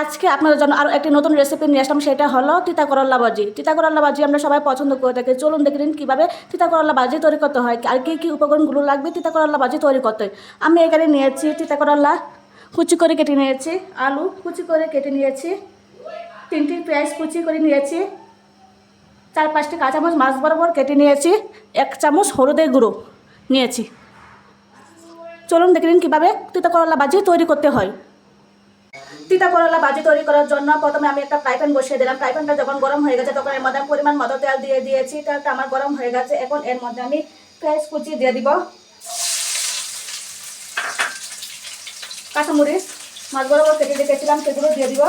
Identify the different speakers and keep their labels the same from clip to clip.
Speaker 1: আজকে আপনাদের জন্য আরও একটি নতুন রেসিপি নিয়ে আসলাম, সেটা হলো তিতা করল্লা ভাজি। তিতা করল্লা ভাজি আমরা সবাই পছন্দ করে থাকি। চলুন দেখে নিন কীভাবে তিতা করল্লা ভাজি তৈরি করতে হয়, আর কী কী উপকরণগুলো লাগবে তিতা করল্লা ভাজি তৈরি করতে। আমি এখানে নিয়েছি তিতা করল্লা কুচি করে কেটে নিয়েছি আলু, কুচি করে কেটে নিয়েছি, তিনটি পেঁয়াজ কুচি করে নিয়েছি, চার পাঁচটি কাঁচামচ মাছ বরাবর কেটে নিয়েছি, এক চামচ হলুদের গুঁড়ো নিয়েছি। চলুন দেখে নিন কীভাবে তিতা করল্লা ভাজি তৈরি করতে হয়। তিতা করলা ভাজি তৈরি করার জন্য প্রথমে আমি একটা ফ্রাই প্যান বসিয়ে দিলাম। ফ্রাই প্যানটা যখন গরম হয়ে গেছে, তখন এর মধ্যে পরিমাণ মতো তেল দিয়ে দিয়েছি। তেলটা আমার গরম হয়ে গেছে। এখন এর মধ্যে আমি পেঁয়াজ কুচি দিয়ে দিব। কাঁচামরিচ, মাছ বরাবর কেটে রেখেছিলাম, সেগুলো দিয়ে দিব।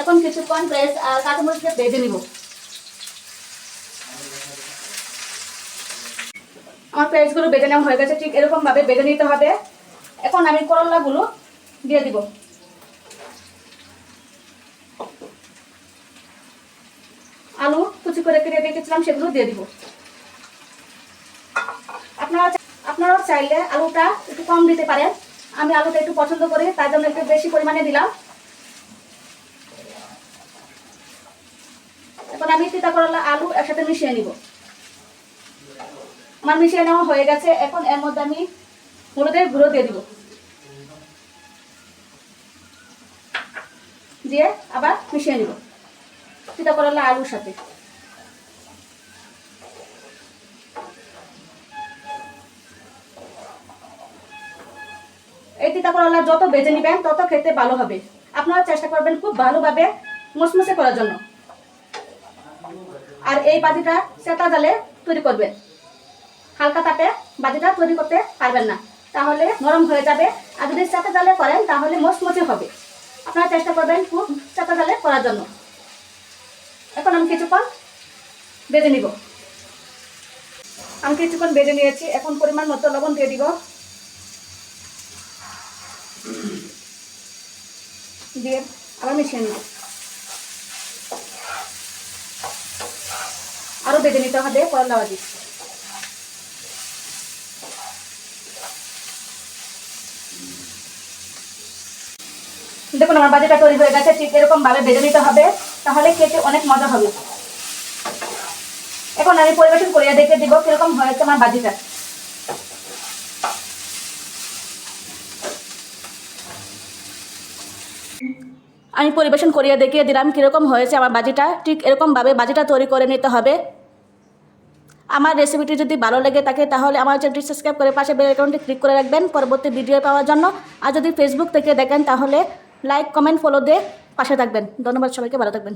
Speaker 1: এখন কিছুক্ষণ পেঁয়াজ আর কাঁচামরিচকে ভেজে নিব। আমার পেঁয়াজগুলো বেজে নেওয়া হয়ে গেছে। ঠিক এরকমভাবে বেজে নিতে হবে। এখন আমি করলাগুলো দিয়ে দিব আলু কুচি করে কেটে রেখেছিলাম সেগুলো দিয়ে দিব। আপনারা আপনারা চাইলে আলুটা একটু কম দিতে পারেন। আমি আলুটা একটু পছন্দ করি, তার জন্য একটু বেশি পরিমাণে দিলাম। এখন আমি তিতা করলা আলু একসাথে মিশিয়ে নিব। আমার মিশিয়ে নেওয়া হয়ে গেছে। এখন এর মধ্যে আমি হলুদের গুঁড়ো দিয়ে দিব। দিয়ে আবার মিশিয়ে নিব। তিতা করলা আলুর সাথে। এই তিতা করলা যত বেজে নিবেন, তত খেতে ভালো হবে। আপনারা চেষ্টা করবেন খুব ভালোভাবে মুসমুসে করার জন্য। আর এই বাজিটা চেতা জালে তৈরি করবেন। হালকা তাপে বাজিটা তৈরি করতে পারবেন না। তাহলে নরম হয়ে যাবে। আর যদি চেতা জালে করেন, তাহলে মচমচে হবে। আপনারা চেষ্টা করবেন খুব চেতা জালে করার জন্য। এখন আমি কিছুক্ষণ বেজে নিব। আমি কিছুক্ষণ বেজে নিয়েছি। এখন পরিমাণ মতো লবণ দিয়ে দিব। দিয়ে আবার মিশিয়ে নিব আরও বেজে নিতে হবে করলা ভাজি দেখুন, আমার বাজিটা তৈরি হয়ে গেছে, ঠিক এরকম ভাবে বেজে নিতে হবে, তাহলে খেতে অনেক মজা হবে। এখন আমি পরিবেশন করিয়া দেখে দিব কীরকম হয়েছে আমার বাজিটা। আমি পরিবেশন করিয়া দেখিয়ে দিলাম কীরকম হয়েছে আমার বাজিটা। ঠিক এরকমভাবে বাজিটা তৈরি করে নিতে হবে। আমার রেসিপিটি যদি ভালো লেগে থাকে, তাহলে আমার চ্যানেলটি সাবস্ক্রাইব করে পাশে বেল আইকনটি ক্লিক করে রাখবেন পরবর্তী ভিডিও পাওয়ার জন্য। আর যদি ফেসবুক থেকে দেখেন, তাহলে লাইক কমেন্ট ফলো দিয়ে পাশে থাকবেন। ধন্যবাদ সবাইকে, ভালো থাকবেন।